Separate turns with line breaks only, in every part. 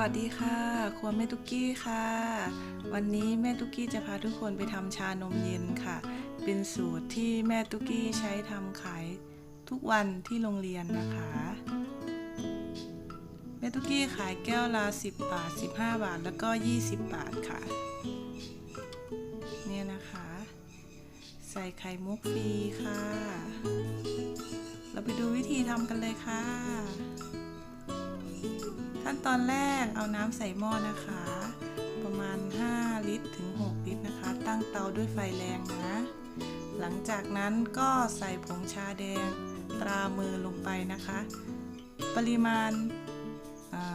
วัสดีค่ะครัวแม่ตุกกี้ค่ะ วันนี้แม่ตุกกี้จะพาทุกคนไปทำชานมเย็นค่ะ เป็นสูตรที่แม่ตุกกี้ใช้ทำขายทุกวันที่โรงเรียนนะคะ แม่ตุกกี้ขายแก้วละ10 บาท 15 บาท แล้วก็ 20 บาทค่ะ เนี่ยนะคะ ใส่ไข่มุกฟรีค่ะ เราไปดูวิธีทำกันเลยค่ะ ขั้นตอนแรกเอาน้ำใส่หม้อนะคะ ประมาณ 5 ลิตรถึง 6 ลิตรนะคะ ตั้งเตาด้วยไฟแรงนะ หลังจากนั้นก็ใส่ผงชาแดงตรามือลงไปนะคะ ปริมาณ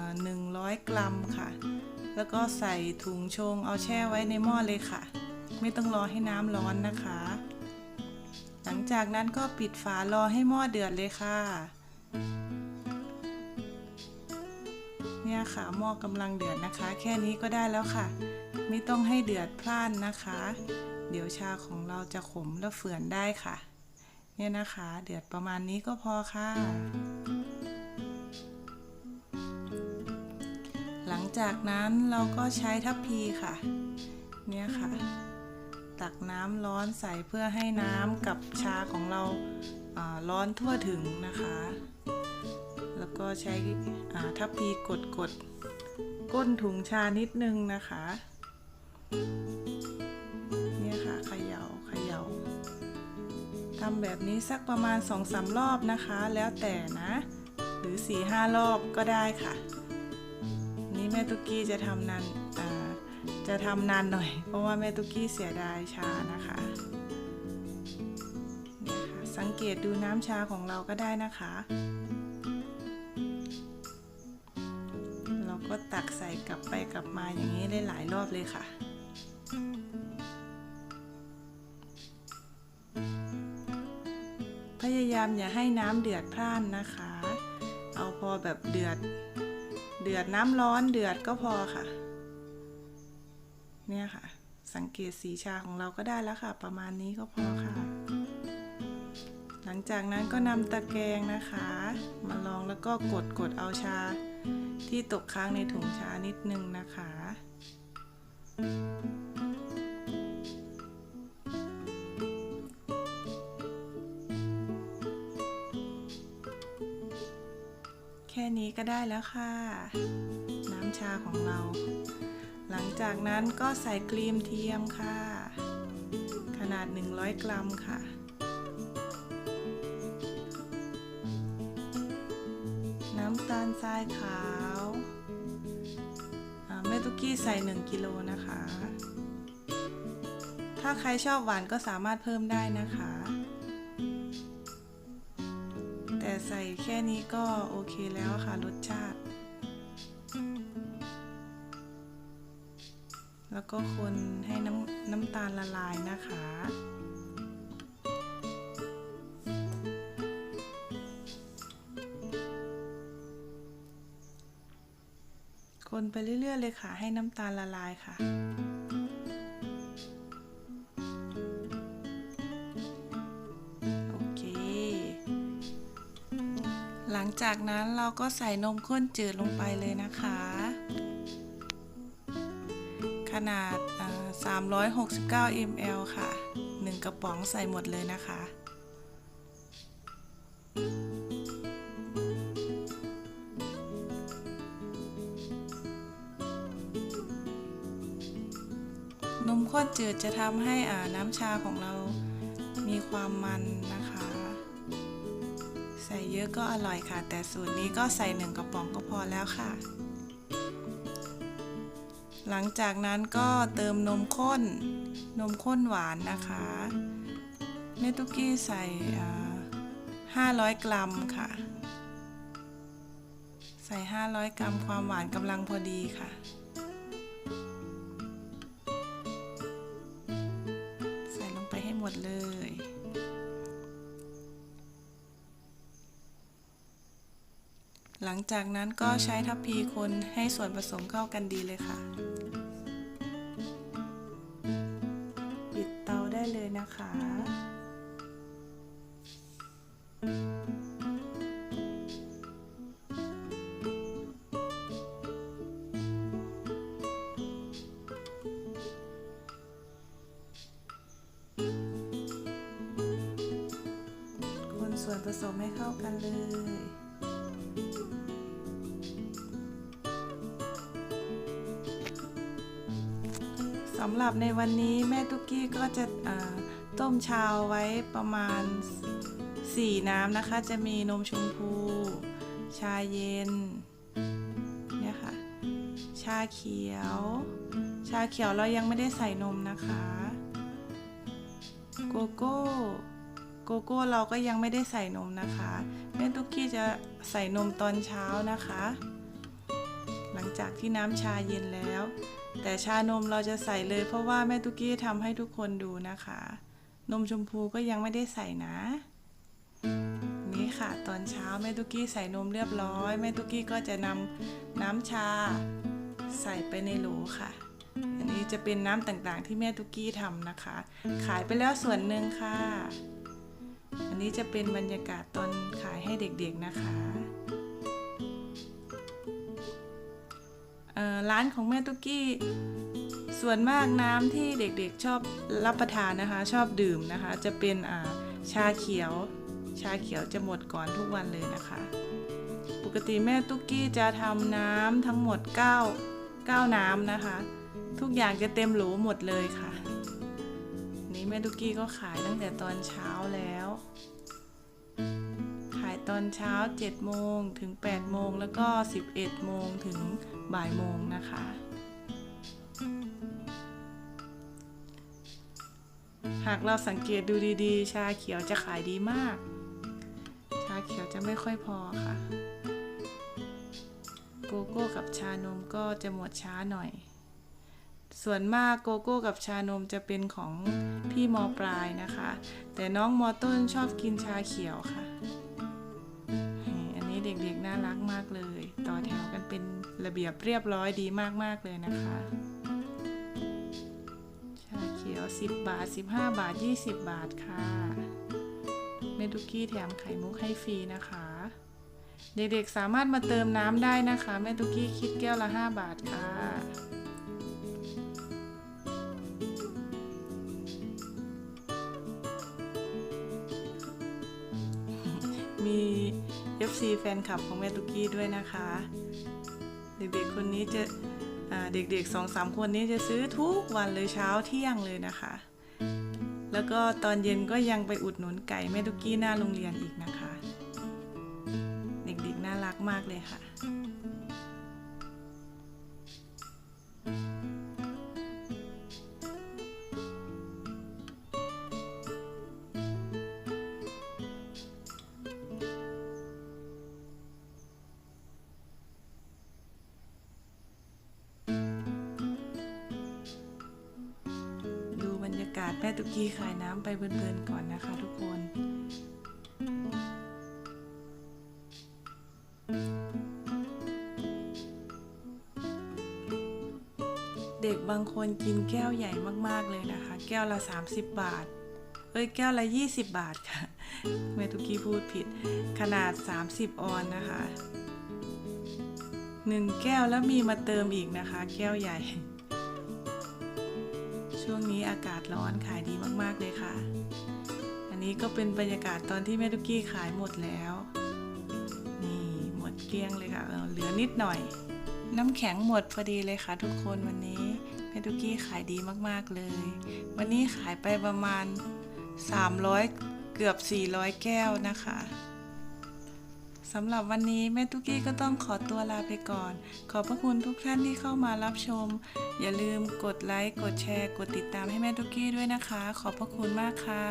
100 กรัมค่ะ แล้วก็ใส่ถุงชงเอาแช่ไว้ในหม้อเลยค่ะ ไม่ต้องรอให้น้ำร้อนนะคะ หลังจากนั้นก็ปิดฝารอให้หม้อเดือดเลยค่ะ เนี่ยค่ะหม้อกำลังเดือดนะคะ แค่นี้ก็ได้แล้วค่ะ ไม่ต้องให้เดือดพล่านนะคะ เดี๋ยวชาของเราจะขมและเฝื่อนได้ค่ะ เนี่ยนะคะ เดือดประมาณนี้ก็พอค่ะ หลังจากนั้นเราก็ใช้ทัพพีค่ะ เนี่ยค่ะ ตักน้ำร้อนใส่เพื่อให้น้ำกับชาของเราร้อนทั่วถึงนะคะ แล้วก็ใช้ทัพพีกดกดก้นถุงชานิดนึงนะคะ เนี่ยค่ะเขยา่าเขย่าทำแบบนี้สักประมาณ2อสารอบนะคะ แล้วแต่นะ หรือ4ี่ห้ารอบก็ได้ค่ะ นี่แม่ตุกกี้จะทำนานจะทำนานหน่อย เพราะว่าแม่ตุกกี้เสียดายชานะคะนี่ค่ะสังเกตดูน้ำชาของเราก็ได้นะคะ ก็ตักใส่กลับไปกลับมาอย่างนี้ได้หลายรอบเลยค่ะ พยายามอย่าให้น้ำเดือดพร่านนะคะ เอาพอแบบเดือด เดือดน้ำร้อนเดือดก็พอค่ะ เนี่ยค่ะ สังเกตสีชาของเราก็ได้แล้วค่ะ ประมาณนี้ก็พอค่ะ หลังจากนั้นก็นำตะแกรงนะคะ มาลองแล้วก็กดกดเอาชา ที่ตกค้างในถุงชานิดนึงนะคะ แค่นี้ก็ได้แล้วค่ะ น้ำชาของเรา หลังจากนั้นก็ใส่ครีมเทียมค่ะ ขนาด 100 กรัมค่ะ น้ำตาลทรายขาวแม่ตุกกี้ใส่ 1 กิโลนะคะ ถ้าใครชอบหวานก็สามารถเพิ่มได้นะคะ แต่ใส่แค่นี้ก็โอเคแล้วค่ะรสชาติ แล้วก็คนให้น้ำน้ำตาลละลายนะคะ เรื่อย ๆ เลยค่ะ ให้น้ำตาลละลายค่ะโอเค หลังจากนั้นเราก็ใส่นมข้นจืดลงไปเลยนะคะ ขนาดอ่า369 ml ค่ะ 1 กระป๋องใส่หมดเลยนะคะนม ข้นจืดจะทำให้น้ำชาของเรามีความมันนะคะ ใส่เยอะก็อร่อยค่ะ แต่สูตรนี้ก็ใส่หนึ่งกระป๋องก็พอแล้วค่ะ หลังจากนั้นก็เติมนมข้น นมข้นหวานนะคะเมตุกกี้ใส่ 500 กรัมค่ะ ใส่ 500 กรัมความหวานกำลังพอดีค่ะ หลังจากนั้นก็ใช้ทัพพีคนให้ส่วนผสมเข้ากันดีเลยค่ะ ปิดเตาได้เลยนะคะส่วนผสมให้เข้ากันเลย สำหรับในวันนี้แม่ตุ๊กกี้ก็จะต้มชาไว้ประมาณ 4 น้ำนะคะ จะมีนมชมพู ชาเย็นเนี่ยค่ะ ชาเขียว ชาเขียวเรายังไม่ได้ใส่นมนะคะ โกโก้โกโก้เราก็ยังไม่ได้ใส่นมนะคะแม่ตุ๊กกี้จะใส่นมตอนเช้านะคะ หลังจากที่น้ำชาเย็นแล้ว แต่ชานมเราจะใส่เลยเพราะว่าแม่ตุ๊กกี้ทำให้ทุกคนดูนะคะ นมชมพูก็ยังไม่ได้ใส่นะ นี่ค่ะตอนเช้าแม่ตุ๊กกี้ใส่นมเรียบร้อยแม่ตุ๊กกี้ก็จะนำน้ำชาใส่ไปในโหลค่ะ อันนี้จะเป็นน้ำต่างๆ ที่แม่ตุ๊กกี้ทำนะคะ ขายไปแล้วส่วนหนึ่งค่ะ อันนี้จะเป็นบรรยากาศตอนขายให้เด็กๆนะคะ ร้านของแม่ตุ๊กกี้ ส่วนมากน้ำที่เด็กๆชอบรับประทานนะคะ ชอบดื่มนะคะ จะเป็นชาเขียว ชาเขียวจะหมดก่อนทุกวันเลยนะคะ ปกติแม่ตุ๊กกี้จะทำน้ำทั้งหมด 9 9 น้ำนะคะ ทุกอย่างจะเต็มโหลหมดเลยค่ะ นี่แม่ตุ๊กกี้ก็ขายตั้งแต่ตอนเช้าแล้ว อนเช้า 7 โมงถึง 8 โมง แล้วก็ 11 โมงถึงบ่ายโมงนะคะ หากเราสังเกตดูดีๆ ชาเขียวจะขายดีมาก ชาเขียวจะไม่ค่อยพอค่ะ โกโก้กับชานมก็จะหมดช้าหน่อย ส่วนมากโกโก้กับชานมจะเป็นของพี่มอปลายนะคะ แต่น้องมอต้นชอบกินชาเขียวค่ะ ด็กๆน่ารักมากเลย ต่อแถวกันเป็นระเบียบเรียบร้อยดีมากๆเลยนะคะชาเขียว 10 บาท 15 บาท 20 บาทค่ะเมดุกี้แถมไข่มุกให้ฟรีนะคะ เด็กๆสามารถมาเติมน้ำได้นะคะแม่ตุกกี้คิดแก้วละ 5 บาทค่ะมี FC แฟนคลับของแม่ตุกี้ด้วยนะคะ เด็กๆคนนี้จะเด็กๆสองสามคนนี้จะซื้อทุกวันเลยเช้าเที่ยงเลยนะคะ แล้วก็ตอนเย็นก็ยังไปอุดหนุนไก่แม่ตุกกี้หน้าโรงเรียนอีกนะคะ เด็กๆน่ารักมากเลยค่ะากาศแม่ตุกกี้ขายน้ำไปเพลินๆก่อนนะคะทุกคนเด็กบางคนกินแก้วใหญ่มากๆเลยนะคะ แก้วละ 30 บาท เอ้ยแก้วละ 20 บาทค่ะแม่ตุกี้พูดผิด ขนาด 30 ออนนะคะหนึ่งแก้วแล้วมีมาเติมอีกนะคะ แก้วใหญ่ ช่วงนี้อากาศร้อนขายดีมากๆเลยค่ะ อันนี้ก็เป็นบรรยากาศตอนที่แม่ตุกกี้ขายหมดแล้ว นี่หมดเกลี้ยงเลยค่ะ เหลือนิดหน่อย น้ำแข็งหมดพอดีเลยค่ะ ทุกคนวันนี้แม่ตุกกี้ขายดีมากๆเลย วันนี้ขายไปประมาณ 300 เกือบ 400 แก้วนะคะ สำหรับวันนี้แม่ตุกกี้ก็ต้องขอตัวลาไปก่อน ขอบพระคุณทุกท่านที่เข้ามารับชม อย่าลืมกดไลค์ กดแชร์ กดติดตามให้แม่ตุกกี้ด้วยนะคะ ขอบพระคุณมากค่ะ